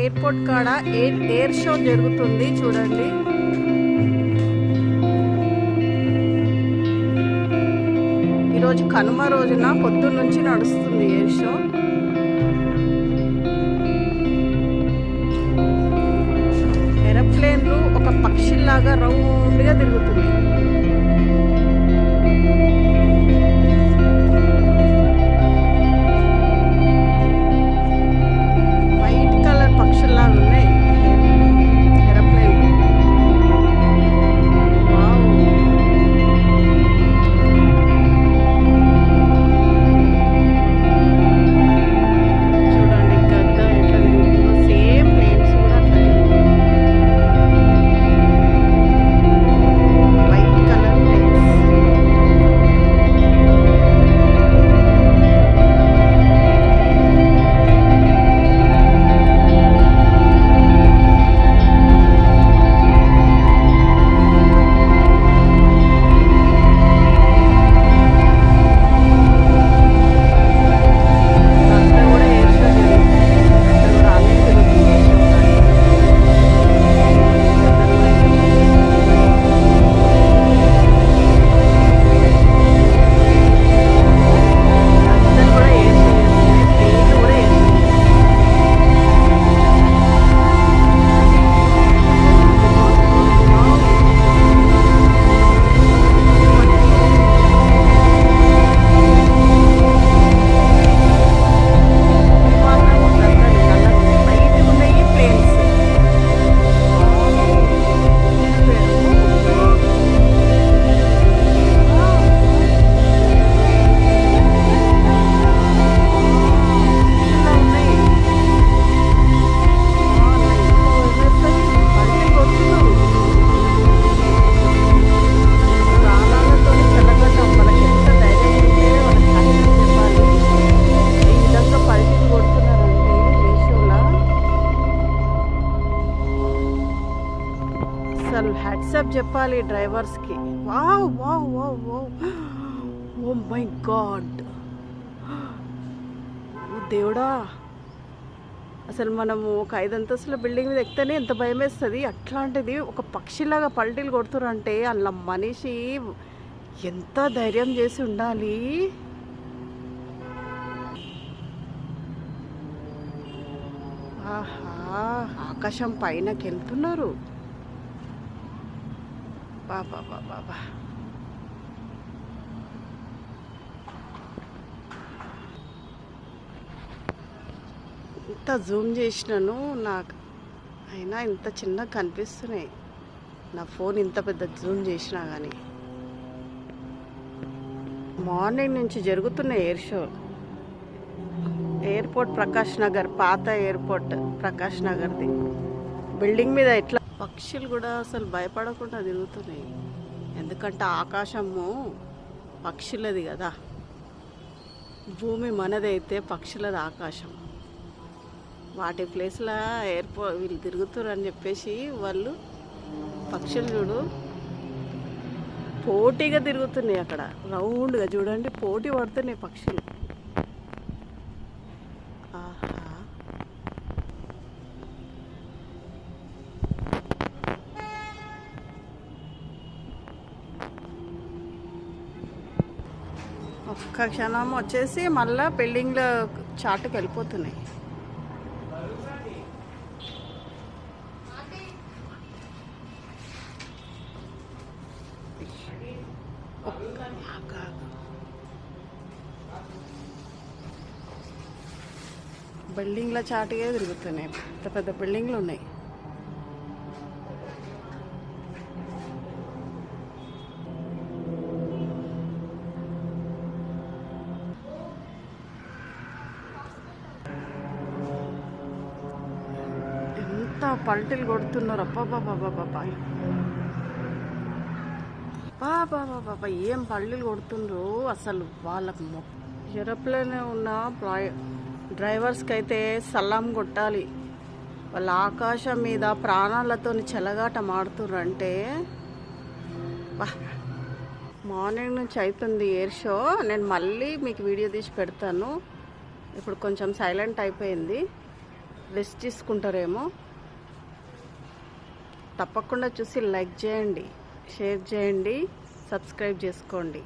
Airport కాడ air air show జరుగుతుంది చూడండి. ఈరోజు కనుమ రోజున పొద్దున్న నుంచి నడుస్తుంది ఎయిర్ షో. ఏరోప్లేన్లు ఒక పక్షిలాగా రౌండ్గా తిరుగుతుంది హ్యాట్సప్ చెప్పాలి డ్రైవర్స్కి. Wow wow wow wow. Oh my God. దేవుడా. అసలు మనము ఒక ఐదు అంతస్తుల బిల్డింగ్ మీద ఎక్కితేనే ఎంత భయం వేస్తుంది అట్లాంటిది ఒక పక్షిలాగా పల్టీలు కొడుతురంటే అలా మనిషి ఎంత ధైర్యం చేసి ఉండాలి? ఆహా ఆకాశం పైనకి వెళ్తున్నారు బాబా బాబా ఇంత జూమ్ చేసినాను నాకు. అయినా ఇంత చిన్నగా కనిపిస్తున్నాయి. నా ఫోన్ ఇంత పెద్ద జూమ్ చేసినా కానీ మార్నింగ్ నుంచి జరుగుతున్న air show airport Prakash Nagar పాత ఎయిర్పోర్ట్ ప్రకాష్ నగర్ది. బిల్డింగ్ మీద ఎట్లా పక్షులు కూడా అసలు భయపడకుండా తిరుగుతున్నాయి. ఎందుకంటే ఆకాశము పక్షులది కదా. భూమి మనదైతే పక్షులది ఆకాశం. వాటి ప్లేస్లో ఎయిర్పో వీళ్ళు తిరుగుతారు అని చెప్పేసి వాళ్ళు పక్షులు చూడు పోటీగా తిరుగుతున్నాయి అక్కడ. రౌండ్గా చూడండి పోటీ పడుతున్నాయి పక్షులు ఆహా ఒక్క క్షణం వచ్చేసి మళ్ళా బిల్డింగ్లో చాటుకు వెళ్ళిపోతున్నాయి. బిల్డింగ్ల చాటుగా తిరుగుతున్నాయి. పెద్ద పెద్ద బిల్డింగ్లు ఉన్నాయి. ఎంత పల్టీలు కొడుతున్నారు. అబ్బాబాబాబాబా బాబా ఏం పల్లీలు కొడుతుండ్రు అసలు వాళ్ళకు ఎరప్లేనే ఉన్న ప్లాయ్ డ్రైవర్స్కి అయితే సలాం కొట్టాలి. వాళ్ళ ఆకాశం మీద ప్రాణాలతో చెలగాట మాడుతుర్రంటే అంటే మార్నింగ్ నుంచి అవుతుంది ఎయిర్ షో. నేను మళ్ళీ మీకు వీడియో తీసి పెడతాను. ఇప్పుడు కొంచెం సైలెంట్ అయిపోయింది. రెస్ట్ తీసుకుంటారేమో. తప్పకుండా చూసి లైక్ చేయండి షేర్ చేయండి సబ్స్క్రైబ్ చేసుకోండి.